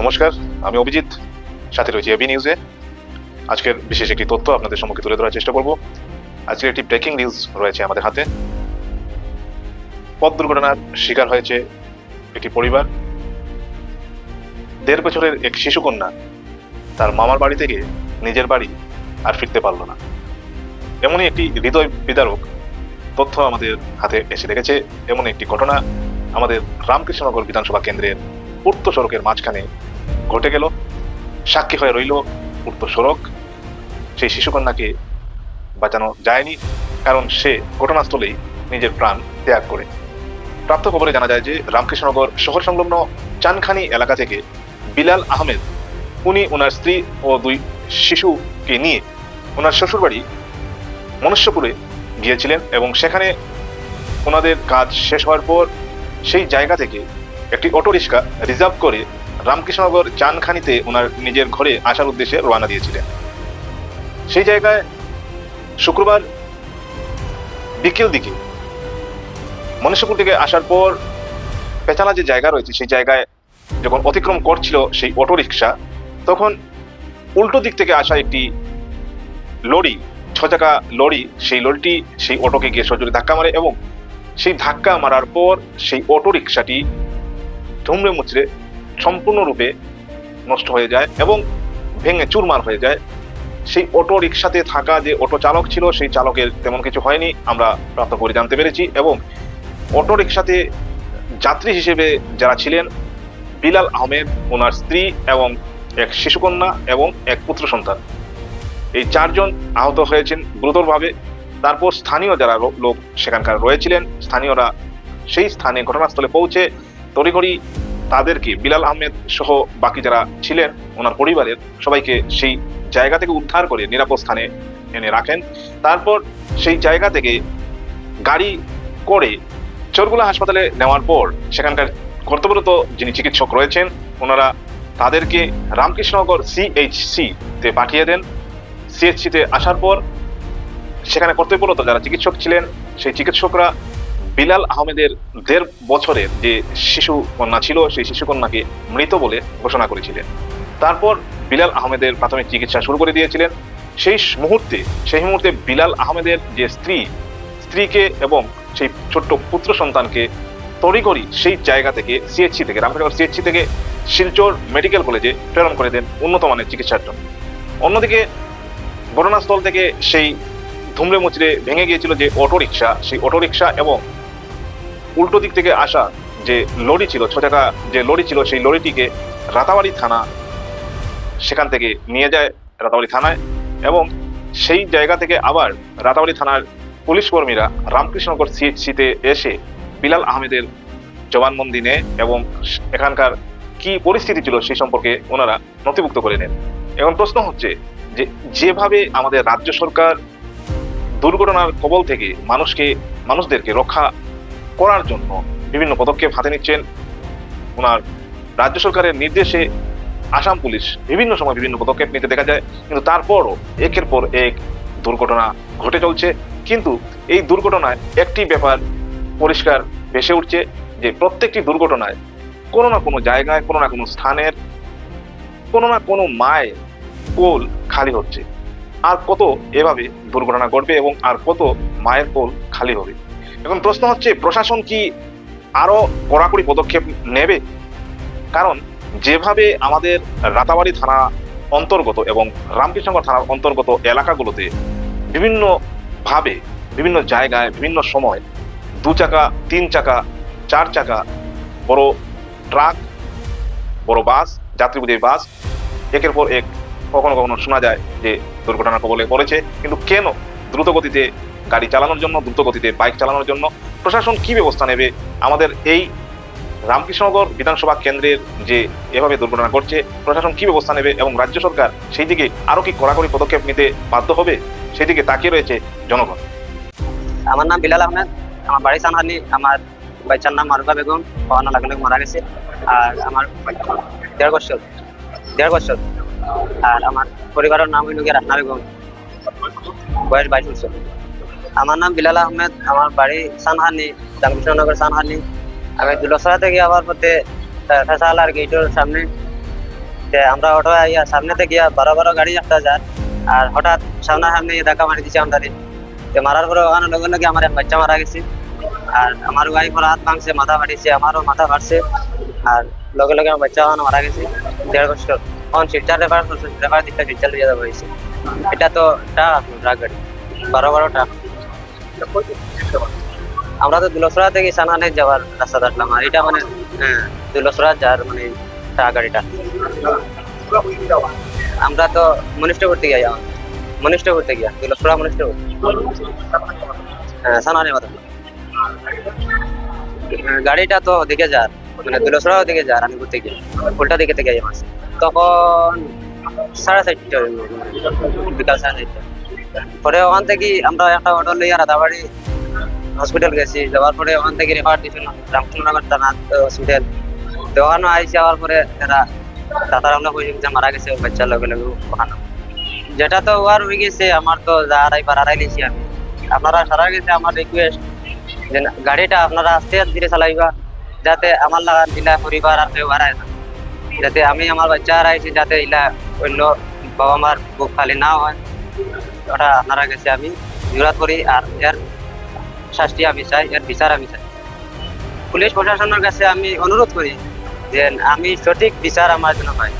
নমস্কার, আমি অভিজিৎ। সাথে রয়েছি এবি নিউজে। আজকের বিশেষ একটি তথ্য আপনাদের সম্মুখে তুলে ধরার চেষ্টা করব। আজকের একটি ব্রেকিং নিউজ রয়েছে আমাদের হাতে। পথ দুর্ঘটনার শিকার হয়েছে একটি পরিবার। দেড় বছরের এক শিশুকন্যা তার মামার বাড়ি থেকে নিজের বাড়ি আর ফিরতে পারল না। এমনই একটি হৃদয় বিদারক তথ্য আমাদের হাতে এসে দেখেছে। এমন একটি ঘটনা আমাদের রামকৃষ্ণনগর বিধানসভা কেন্দ্রের পূর্ত সড়কের মাঝখানে ঘটে গেল, সাক্ষী হয়ে রইল পূর্ত সড়ক সেই শিশুকন্যাকে বাঁচানো যায়নি, কারণ সে ঘটনাস্থলেই নিজের প্রাণ ত্যাগ করে। প্রাপ্ত খবরে জানা যায় যে রামকৃষ্ণনগর শহর সংলগ্ন চানখানি এলাকা থেকে বিলাল আহমেদ, উনি ওনার স্ত্রী ও দুই শিশুকে নিয়ে ওনার শ্বশুরবাড়ি মনুষ্যপুরে গিয়েছিলেন এবং সেখানে ওনাদের কাজ শেষ হওয়ার পর সেই জায়গা থেকে একটি অটো রিক্সা রিজার্ভ করে রামকৃষ্ণনগর চানখানিতে ওনার নিজের ঘরে আসার উদ্দেশ্যে রওনা দিয়েছিলেন। সেই জায়গায় শুক্রবার বিকেল দিকে মনীষপুর থেকে আসার পর পেছানা যে জায়গা রয়েছে, সেই জায়গায় যখন অতিক্রম করছিল সেই অটো রিক্সা তখন উল্টো দিক থেকে আসা একটি লরি ছ চাকা লরি, সেই লরিটি সেই অটোকে গিয়ে সজোরে ধাক্কা মারে এবং সেই ধাক্কা মারার পর সেই অটো রিক্সাটি ধুমড়ে মুচড়ে সম্পূর্ণরূপে নষ্ট হয়ে যায় এবং ভেঙে চুরমার হয়ে যায়। সেই অটো রিক্সাতে থাকা যে অটো চালক ছিল, সেই চালকের তেমন কিছু হয়নি, আমরা প্রাপ্ত করে জানতে পেরেছি এবং অটো রিক্সাতে যাত্রী হিসেবে যারা ছিলেন, বিলাল আহমেদ, ওনার স্ত্রী এবং এক শিশুকন্যা এবং এক পুত্র সন্তান। এই চারজন আহত হয়েছেন গুরুতরভাবে। তারপর স্থানীয় যারা লোক সেখানকার রয়েছিলেন, স্থানীয়রা সেই স্থানে ঘটনাস্থলে পৌঁছে তড়িঘড়ি তাদেরকে বিলাল আহমেদ সহ বাকি যারা ছিলেন, ওনার পরিবারের সবাইকে সেই জায়গা থেকে উদ্ধার করে নিরাপদ স্থানে এনে রাখেন। তারপর সেই জায়গা থেকে গাড়ি করে চোরগুলা হাসপাতালে নেওয়ার পর সেখানকার কর্তব্যরত যিনি চিকিৎসক রয়েছেন, ওনারা তাদেরকে রামকৃষ্ণনগর সিএইচসি তে পাঠিয়ে দেন। সিএইচসিতে আসার পর সেখানে কর্তব্যরত যারা চিকিৎসক ছিলেন, সেই চিকিৎসকরা বিলাল আহমেদের দেড় বছরের যে শিশু কন্যা ছিল, সেই শিশু কন্যাকে মৃত বলে ঘোষণা করেছিলেন। তারপর বিলাল আহমেদের প্রাথমিক চিকিৎসা শুরু করে দিয়েছিলেন। সেই মুহূর্তে সেই মুহূর্তে বিলাল আহমেদের যে স্ত্রী, স্ত্রীকে এবং সেই ছোট্ট পুত্র সন্তানকে তড়িঘড়ি সেই জায়গা থেকে সিএইচসি থেকে রামকৃষ্ণ সিএইচসি থেকে শিলচর মেডিকেল কলেজে প্রেরণ করে দেন উন্নত মানের চিকিৎসার জন্য। অন্যদিকে ঘটনাস্থল থেকে সেই ধুমড়ে মুচড়ে ভেঙে গিয়েছিল যে অটো রিক্সা সেই অটো রিক্সা এবং উল্টো দিক থেকে আসা যে লরি ছিল, ছ যে লরি ছিল, সেই লরিটিকে রাতাবাড়ি থানা সেখান থেকে নিয়ে যায় রাতাবাড়ি থানায় এবং সেই জায়গা থেকে আবার রাতাবাড়ি থানার পুলিশ কর্মীরা রামকৃষ্ণনগর সিএইচসিতে এসে বিলাল আহমেদের জবানবন্দি নেয় এবং এখানকার কি পরিস্থিতি ছিল সেই সম্পর্কে ওনারা নথিভুক্ত করে নেন। এখন প্রশ্ন হচ্ছে যে যেভাবে আমাদের রাজ্য সরকার দুর্ঘটনার কবল থেকে মানুষকে, মানুষদেরকে রক্ষা করার জন্য বিভিন্ন পদক্ষেপ হাতে নিচ্ছেন ওনার রাজ্য সরকারের নির্দেশে আসাম পুলিশ বিভিন্ন সময় বিভিন্ন পদক্ষেপ নিতে দেখা যায়, কিন্তু তারপরও একের পর এক দুর্ঘটনা ঘটে চলছে। কিন্তু এই দুর্ঘটনায় একটি ব্যাপার পরিষ্কার ভেসে উঠছে যে প্রত্যেকটি দুর্ঘটনায় কোনো না কোনো জায়গায়, কোনো না কোনো স্থানের, কোনো না কোনো মায়ের কোল খালি হচ্ছে। আর কত এভাবে দুর্ঘটনা ঘটবে এবং আর কত মায়ের কোল খালি হবে? এখন প্রশ্ন হচ্ছে, প্রশাসন কি আরও কড়াকড়ি পদক্ষেপ নেবে? কারণ যেভাবে আমাদের রাতাবাড়ি থানা অন্তর্গত এবং রামকৃষ্ণনগর থানার অন্তর্গত এলাকাগুলোতে বিভিন্ন ভাবে বিভিন্ন জায়গায়, বিভিন্ন সময় দু চাকা, তিন চাকা, চার চাকা বড় ট্রাক, বড় বাস যাত্রীবোধী বাস, একের পর এক কখনো কখনো শোনা যায় যে দুর্ঘটনার কবলে পড়েছে। কিন্তু কেন দ্রুত গতিতে গাড়ি চালানোর জন্য, দ্রুত গতিতে বাইক চালানোর জন্য, প্রশাসন কি ব্যবস্থা নেবে? আমাদের এই রামকৃষ্ণনগর বিধানসভা কেন্দ্রের যে এভাবে দুর্ঘটনা ঘটছে, প্রশাসন কি ব্যবস্থা নেবে এবং রাজ্য সরকার সেই দিকে আরও কি কড়াকড়ি পদক্ষেপ নিতে বাধ্য হবে? সেই দিকে তাকিয়ে রয়েছে জনগণ। আমার নাম বিলাল আহমেদ। আমার বাড়ি সানহালি। আমার বাচ্চার নাম মারুফা বেগম। পাওয়ানো লাগলে মারা গেছে। আর আমার দেড় বছর দেড় বছর। আর আমার পরিবারের নাম হইল গিয়ে রান্না বেগম। বয়স বাইশ বছর। আমার নাম বিলাল আহমেদ, আমার বাড়ি সানহানি রামকৃষ্ণনগর সানহানি। আমি দুলসরা থেকে আবার পথে ফেসালার গেটের সামনে। আমরা অটো আইয়া সামনেতে গিয়া বারো বারো গাড়ি একটা যার আর হঠাৎ সামনা সামনে ধাক্কা মারি দিছে আমরা তো মারার পরে ওখানে লগে লগে আমার বাচ্চা মারা গেছে। আর আমার গাড়ি পরে হাত ভাঙছে, মাথা ফাটিছে, আমারও মাথা ফাটছে। আর লগে লগে আমার বাচ্চা ওখানে মারা গেছে। দেড় বছর। তখন শিলচার রেফার রেফার দিকটা শিলচার লিয়ে যাওয়া হয়েছে এটা তো ট্রাক ট্রাক গাড়ি। বারো বারো ট্রাক। আমরা তো দুলসরা থেকে সানানে যাওয়ার রাস্তা থাকলাম আর এটা মানে হ্যাঁ দুলসরা যার মানে গাড়িটা। আমরা তো করতে গিয়া যাওয়া। করতে গিয়া দুলসরা মনিষ্ঠ হ্যাঁ সানানে কথা গাড়িটা তো দিকে যার মানে দুলসরাও দিকে যার আমি ঘুরতে গিয়ে। উল্টা দিকে থেকে আমার তখন সাড়ে চারটে বিকাল সাড়ে চারটে। পরে ওখান থেকে আমরা একটা অটো লইয়া রাধাবাড়ি হসপিটাল গেছি। যাওয়ার পরে ওখান থেকে রেফার দিয়েছিল রামকৃষ্ণনগর থানা হসপিটাল তো ওখানে আইসি যাওয়ার পরে এরা দাদার আমরা কই যে মারা গেছে ওর বাচ্চার লগে লগে ওখানে। যেটা তো ওয়ার হয়ে গেছে আমার তো যা আড়াই পার আড়াই লিছি আমি। আপনারা সারা গেছে আমার রিকোয়েস্ট যে না, গাড়িটা আপনারা আস্তে ধীরে চালাইবা যাতে আমার লাগা দিলা পরিবার আর কেউ হারায় না। যাতে আমি আমার বাচ্চা হারাইছি যাতে ইলা অন্য বাবা মার বুক খালি না হয়। ওটা হারা গেছে আমি। জোরাত করি আর এর শাস্তি আমি চাই, এর বিচার আমি চাই। পুলিশ প্রশাসনের কাছে আমি অনুরোধ করি যে আমি সঠিক বিচার আমার জন্য পাই।